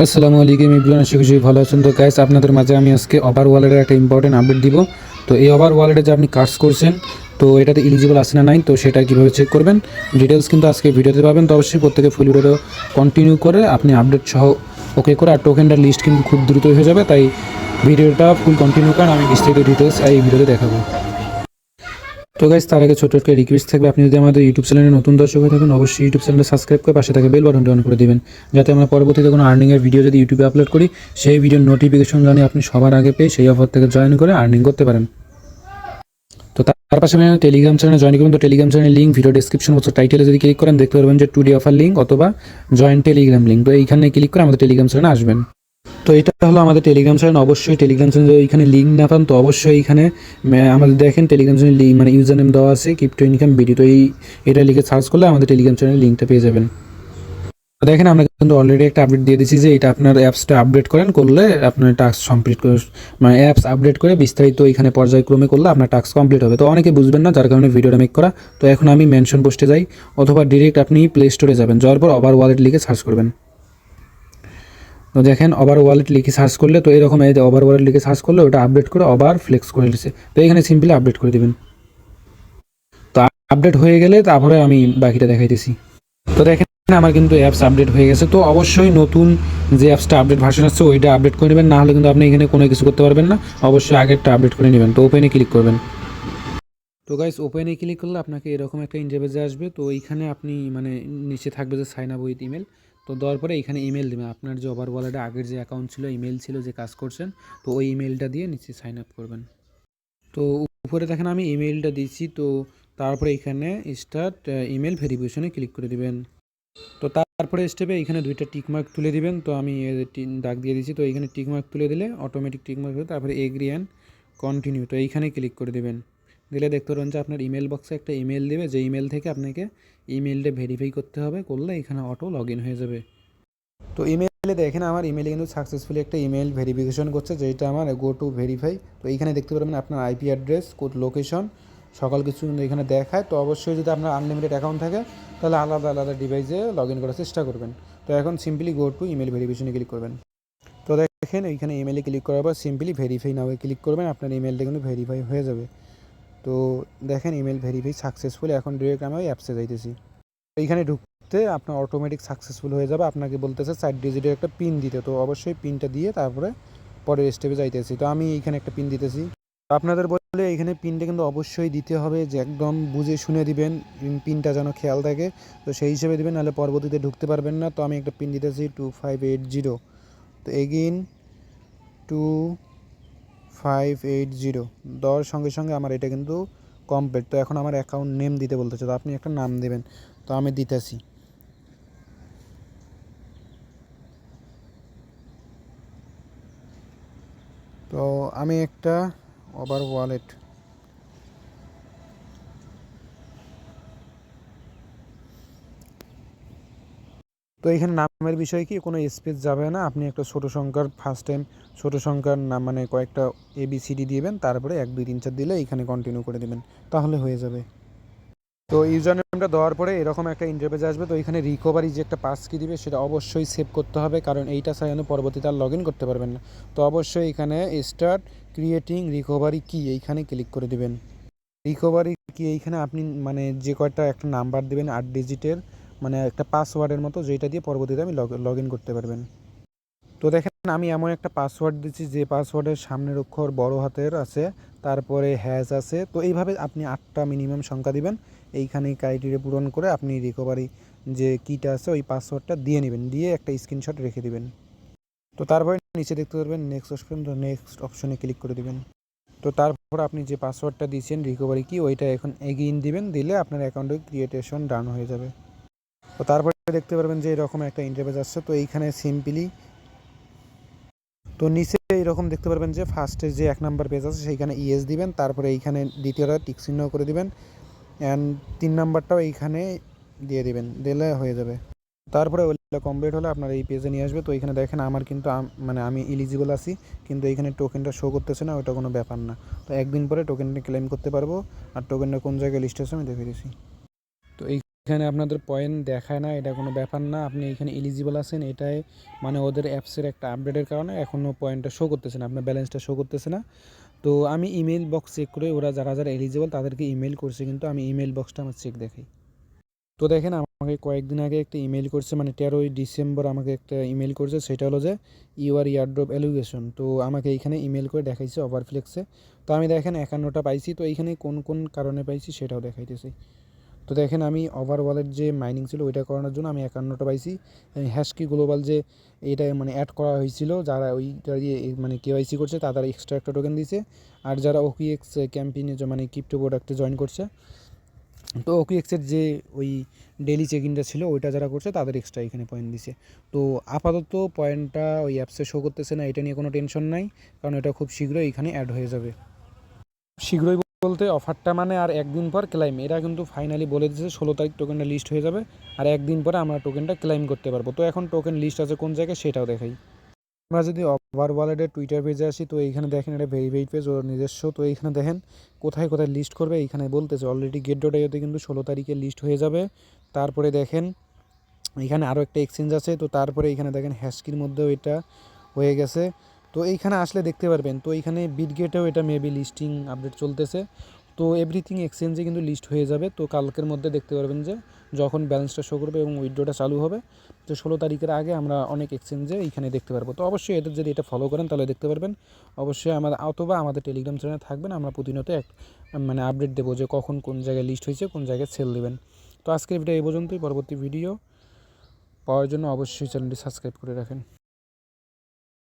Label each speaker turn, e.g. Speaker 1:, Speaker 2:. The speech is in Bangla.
Speaker 1: আসসালামু আলাইকুম ইবরান আশা করি ভালো আছেন। তো গাইস আপনাদের মাঝে আমি আজকে ওভার ওয়ালেটের একটা ইম্পর্টেন্ট আপডেট দিব। তো এই ওভার ওয়ালেটে যে আপনি কাজ করছেন, তো এটাতে এলিজিবল আছে না নাই, তো সেটা কীভাবে চেক করবেন? ডিটেলস কিন্তু আজকে ভিডিওতে পাবেন, তো অবশ্যই প্রত্যেকে ফুল ভিডিওটা কন্টিনিউ করে আপনি আপডেট সহ ওকে করে, আর টোকেনটার লিস্ট কিন্তু খুব দ্রুত হয়ে যাবে, তাই ভিডিওটা ফুল কন্টিনিউ করেন, আমি বিস্তারিত ডিটেলস এই ভিডিওতে দেখাবো। তো গাইজ তার আগে ছোট একটা রিকোয়েস্ট থাকবে। আপনি যদি আমাদের ইউটিউব চ্যানেলে নতুন দর্শক হয়ে থাকেন, অবশ্যই ইউটিউব চ্যানেলটা সাবস্ক্রাইব করে পাশে থাকে বেল বাটনটি অন করে দিবেন। যাতে আমরা পরবর্তীতে কোনো আর্নিংয়ের ভিডিও যদি ইউটিউবে আপলোড করি, সেই ভিডিওর নোটিফিকেশন জানি আপনি সবার আগে পেয়ে সেই অফার থেকে জয়েন করে আর্নিং করতে পারেন। তো তার পাশে আপনি টেলিগ্রাম চ্যানেলে জয়েন করবেন। তো টেলিগ্রাম চ্যানেলের লিঙ্ক ভিডিও ডিসক্রিপশন অথবা টাইটেলে যদি ক্লিক করেন, দেখতে পারবেন যে টু ডি অফার লিঙ্ক অথবা জয়েন টেলিগ্রাম লিঙ্ক তো এইখানে ক্লিক করে আমাদের টেলিগ্রাম চ্যানেলে আসবেন। তো এটা হলো আমাদের টেলিগ্রাম চ্যানেল অবশ্যই টেলিগ্রাম চ্যানেল এখানে লিঙ্ক না পান, তো অবশ্যই এখানে আমাদের দেখেন টেলিগ্রাম চ্যানেল লিঙ্ক মানে ইউজার নেম দেওয়া আছে ক্রিপ্টো ইনকাম বিডি তো এই, এটা লিখে সার্চ করলে আমাদের টেলিগ্রাম চ্যানেল লিঙ্কটা পেয়ে যাবেন। দেখেন, আমরা কিন্তু অলরেডি একটা আপডেট দিয়ে দিচ্ছি যে এটা আপনার অ্যাপসটা আপডেট করেন, করলে আপনার টাস্ক কমপ্লিট করে মানে অ্যাপস আপডেট করে বিস্তারিত এখানে পর্যায়ক্রমে করলে আপনার টাস্ক কমপ্লিট হবে। তো অনেকে বুঝবেন না যার কারণে ভিডিওটা মেক করা। তো এখন আমি মেনশন পোস্টে যাই, অথবা ডিরেক্ট আপনি প্লে স্টোরে যাবেন, যাওয়ার পর ওভার ওয়ালেট লিখে সার্চ করবেন। তো দেখেন ওভার ওয়ালেট লিখে সার্চ করলে তো এরকম এই যে ওভার ওয়ালেট লিখে সার্চ করলে ওটা আপডেট করে ওভার ফ্লেক্স করে দিচ্ছে তো এখানে সিম্পলি আপডেট করে দেবেন। তো আপডেট হয়ে গেলে তারপরে আমি বাকিটা দেখাইতেছি। তো দেখেন, আমার কিন্তু অ্যাপস আপডেট হয়ে গেছে। তো অবশ্যই নতুন যে অ্যাপসটা আপডেট ভার্সন আসছে, ওইটা আপডেট করে নেবেন। না হলে কিন্তু আপনি এখানে কোনো কিছু করতে পারবেন না। অবশ্যই আগেরটা আপডেট করে নেবেন। তো ওপেনে ক্লিক করবেন। তো গাইস ওপেনে ক্লিক করলে আপনাকে এরকম একটা ইন্টারভেজে আসবে। তো এইখানে আপনি মানে নিচে থাকবে যে সাইন আপ উইথ ইমেল তো দেওয়ার পরে এখানে ইমেল দেবেন আপনার যে ওভার ওয়ালেটে আগের যে অ্যাকাউন্ট ছিল ইমেল ছিল যে কাজ করছেন, তো ওই ইমেলটা দিয়ে নিচে সাইন আপ করবেন। তো উপরে দেখেন আমি ইমেলটা দিচ্ছি তো তারপরে এখানে স্টার্ট ইমেল ভেরিফিকেশনে ক্লিক করে দিবেন। তো তারপরে স্টেপে এখানে দুইটা টিকমার্ক তুলে দিবেন, তো আমি ডাক দিয়ে দিচ্ছি তো এখানে টিকমার্ক তুলে দিলে অটোমেটিক টিকমার্ক তারপরে এগ্রি অ্যান্ড কন্টিনিউ তো এইখানে ক্লিক করে দেবেন। দিলে দেখতে পারেন যে আপনার ইমেল বক্সে একটা ইমেল দেবে, যে ইমেল থেকে আপনাকে ইমেলটা ভেরিফাই করতে হবে, করলে এখানে অটো লগ ইন হয়ে যাবে। তো ইমেলে দেখেন আমার ইমেলে কিন্তু সাকসেসফুলি একটা ইমেল ভেরিফিকেশন করছে, যেটা আমার গো টু ভেরিফাই তো এইখানে দেখতে পারবেন আপনার আইপি অ্যাড্রেস কোড লোকেশন সকল কিছু কিন্তু এখানে দেখায়। তো অবশ্যই যদি আপনার আনলিমিটেড অ্যাকাউন্ট থাকে, তাহলে আলাদা আলাদা ডিভাইসে লগ ইন করার চেষ্টা করবেন। তো এখন সিম্পলি গো টু ইমেল ভেরিফিকেশনে ক্লিক করবেন। তো দেখেন এইখানে ইমেলে ক্লিক করার পর সিম্পলি ভেরিফাই নাও ক্লিক করবেন, আপনার ইমেলটা কিন্তু ভেরিফাই হয়ে যাবে। তো দেখেন ইমেল ভেরিফাই সাকসেসফুল এখন ডিরেক্ট আমি ওই অ্যাপসে যাইতেছি। এইখানে ঢুকতে আপনার অটোমেটিক সাকসেসফুল হয়ে যাবে। আপনাকে বলতেছে চার ডিজিটের একটা পিন দিতে। তো অবশ্যই পিনটা দিয়ে তারপরে পরের স্টেপে যাইতেছি। তো আমি এইখানে একটা পিন দিতেছি। আপনাদের বলে এইখানে পিনটা কিন্তু অবশ্যই দিতে হবে যে একদম বুঝে শুনে দিবেন পিনটা যেন খেয়াল থাকে। তো সেই হিসেবে দিবেন, নাহলে পরবর্তীতে ঢুকতে পারবেন না। তো আমি একটা পিন দিতেছি টু ফাইভ এইট জিরো তো again two five eight zero দেওয়ার সঙ্গে সঙ্গে আমার এটা কিন্তু কমপ্লিট তো এখন আমার অ্যাকাউন্ট নেম দিতে বলতেছে, তো আপনি একটা নাম দেবেন। তো আমি দিতেছি। তো আমি একটা ওভার ওয়ালেট তো এখানে নামের বিষয় কি? কোনো স্পেস যাবে না। আপনি একটা ছোটো সংখ্যার ফার্স্ট টাইম ছোটো সংখ্যার নাম মানে কয়েকটা এবিসিডি দিবেন, তারপরে এক, দুই, তিন, চার দিলে এখানে কন্টিনিউ করে দেবেন। তাহলে হয়ে যাবে। তো ইউজার নেমটা দেওয়ার পরে এরকম একটা ইন্টারভেজ আসবে। তো এখানে রিকভারি যে একটা পাস কি দিবে, সেটা অবশ্যই সেভ করতে হবে, কারণ এইটা ছাড়া পরবর্তীতে আর লগ ইন করতে পারবেন না। তো অবশ্যই এখানে স্টার্ট ক্রিয়েটিং রিকভারি কি এইখানে ক্লিক করে দিবেন। রিকভারি কি এইখানে আপনি মানে যে কয়টা একটা নাম্বার দিবেন, আট ডিজিটের মানে একটা পাসওয়ার্ডের মতো যেটা দিয়ে পরবর্তীতে আমি লগ ইন করতে পারবেন। তো দেখেন, আমি এমন একটা পাসওয়ার্ড দিচ্ছি যে পাসওয়ার্ডের সামনের অক্ষর বড় হাতের আছে, তারপরে হ্যাজ আছে। তো এইভাবে আপনি আটটা মিনিমাম সংখ্যা দিবেন, এইখানে ক্রাইটেরিয়া পূরণ করে আপনি রিকভারি যে কিটা আছে, ওই পাসওয়ার্ডটা দিয়ে নেবেন, দিয়ে একটা স্ক্রিনশট রেখে দিবেন। তো তারপরে নিচে দেখতে পারবেন নেক্সট অপশন তো নেক্সট অপশনে ক্লিক করে দিবেন। তো তারপর আপনি যে পাসওয়ার্ডটা দিয়েছেন রিকভারি কি ওইটা এখন এগিয়ে দিবেন, দিলে আপনার অ্যাকাউন্টে ক্রিয়েটেশন ডান হয়ে যাবে। তো তারপরে দেখতে পারবেন যে এরকম একটা ইন্টারভেস আসছে। তো এইখানে সিম্পলি তো নিচে এইরকম দেখতে পারবেন যে ফার্স্টে যে এক নাম্বার পেজ আছে, সেইখানে ইএস দিবেন। তারপরে এইখানে দ্বিতীয়টা টিক চিহ্ন করে দিবেন। অ্যান্ড তিন নাম্বারটাও এইখানে দিয়ে দিবেন। দিলে হয়ে যাবে। তারপরে ওইটা কমপ্লিট হলে আপনার এই পেজে নিয়ে আসবে। তো এখানে দেখেন আমার কিন্তু মানে আমি এলিজিবল আছি। কিন্তু এইখানে টোকেনটা শো করতেছে না ওইটা কোনো ব্যাপার না। তো একদিন পরে টোকেনটা ক্লেম করতে পারব। আর টোকেনটা কোন জায়গায় লিস্ট আছে, আমি দেখে দিছি। এখানে আপনাদের পয়েন্ট দেখায় না, এটা কোনো ব্যাপার না। আপনি এখানে এলিজিবল আছেন, এটাই মানে ওদের অ্যাপসের একটা আপডেটের কারণে এখনও পয়েন্টটা শো করতেছে না, আপনার ব্যালেন্সটা শো করতেছে না। তো আমি ইমেল বক্স চেক করে ওরা যারা যারা এলিজিবল তাদেরকে ইমেল করছে, কিন্তু আমি ইমেল বক্সটা আমার চেক দেখাই। তো দেখেন, আমাকে কয়েকদিন আগে একটা ইমেল করছে মানে তেরোই ডিসেম্বর আমাকে একটা ইমেল করছে, সেটা হলো যে ইউআর ইয়ারড্রপ অ্যালুগেশন তো আমাকে এইখানে ইমেল করে দেখাইছে ওভারফ্লেক্সে তো আমি দেখেন, একান্নটা পাইছি, তো এইখানে কোন কোন কারণে পাইছি সেটাও দেখাইতেছি। তো দেখেন আমি ওভার যে মাইনিং ছিল ওইটা করানোর জন্য আমি একান্নটা পাইছি। হ্যাশকি গ্লোবাল যে এইটা মানে অ্যাড করা হয়েছিল, যারা ওইটা দিয়ে মানে কেওয়াইসি করছে তারা এক্সট্রা একটা টোকেন দিয়েছে আর যারা ওকিএক্স ক্যাম্পেইনে মানে ক্রিপ্টো প্রোডাক্টে জয়েন করছে, তো ওকিএক্সের যে ওই ডেলি চেক ইনটা ছিল, ওইটা যারা করছে, তাদের এক্সট্রা এখানে পয়েন্ট দিছে। তো আপাতত পয়েন্টটা ওই অ্যাপসে শো করতেছে না, এটা নিয়ে কোনো টেনশন নাই, কারণ এটা খুব শীঘ্রই এখানে অ্যাড হয়ে যাবে। শীঘ্রই বলতে অফারটা মানে আর একদিন পর ক্লাইম এরা কিন্তু ফাইনালি বলে দিয়েছে, ষোলো তারিখ টোকেনটা লিস্ট হয়ে যাবে আর একদিন পরে আমরা টোকেনটা ক্লাইম করতে পারব। তো এখন টোকেন লিস্ট আছে কোন জায়গায় সেটাও দেখাই। আমরা যদি ওভার ওয়ালেটের টুইটার পেজে আসি, তো এইখানে দেখেন এটা ভেরিফাইড পেজ ওর নিজস্ব। তো এইখানে দেখেন কোথায় কোথায় লিস্ট করবে, এইখানে বলতেছে অলরেডি গেট ডট কিন্তু ষোলো তারিখে লিস্ট হয়ে যাবে। তারপরে দেখেন এখানে আরও একটা এক্সচেঞ্জ আছে, তো তারপরে এখানে দেখেন হ্যাশকির মধ্যেও এটা হয়ে গেছে। তো এইখানে আসলে দেখতে পারবেন, তো এইখানে বিটগেটেও এটা মেবি লিস্টিং আপডেট চলতেছে। তো এভরিথিং এক্সচেঞ্জে কিন্তু লিস্ট হয়ে যাবে। তো কালকের মধ্যে দেখতে পারবেন যে যখন ব্যালেন্সটা শো করবে এবং উইড্রোটা চালু হবে, তো ষোলো তারিখের আগে আমরা অনেক এক্সচেঞ্জে এইখানে দেখতে পারব। তো অবশ্যই এদের যদি এটা ফলো করেন, তাহলে দেখতে পারবেন। অবশ্যই আমাদের অথবা আমাদের টেলিগ্রাম চ্যানেলে থাকবেন, আমরা প্রতিনিয়ত এক মানে আপডেট দেবো যে কখন কোন জায়গায় লিস্ট হয়েছে, কোন জায়গায় সেল দেবেন। তো আজকের ভিডিও এই পর্যন্তই। পরবর্তী ভিডিও পাওয়ার জন্য অবশ্যই চ্যানেলটি সাবস্ক্রাইব করে রাখেন।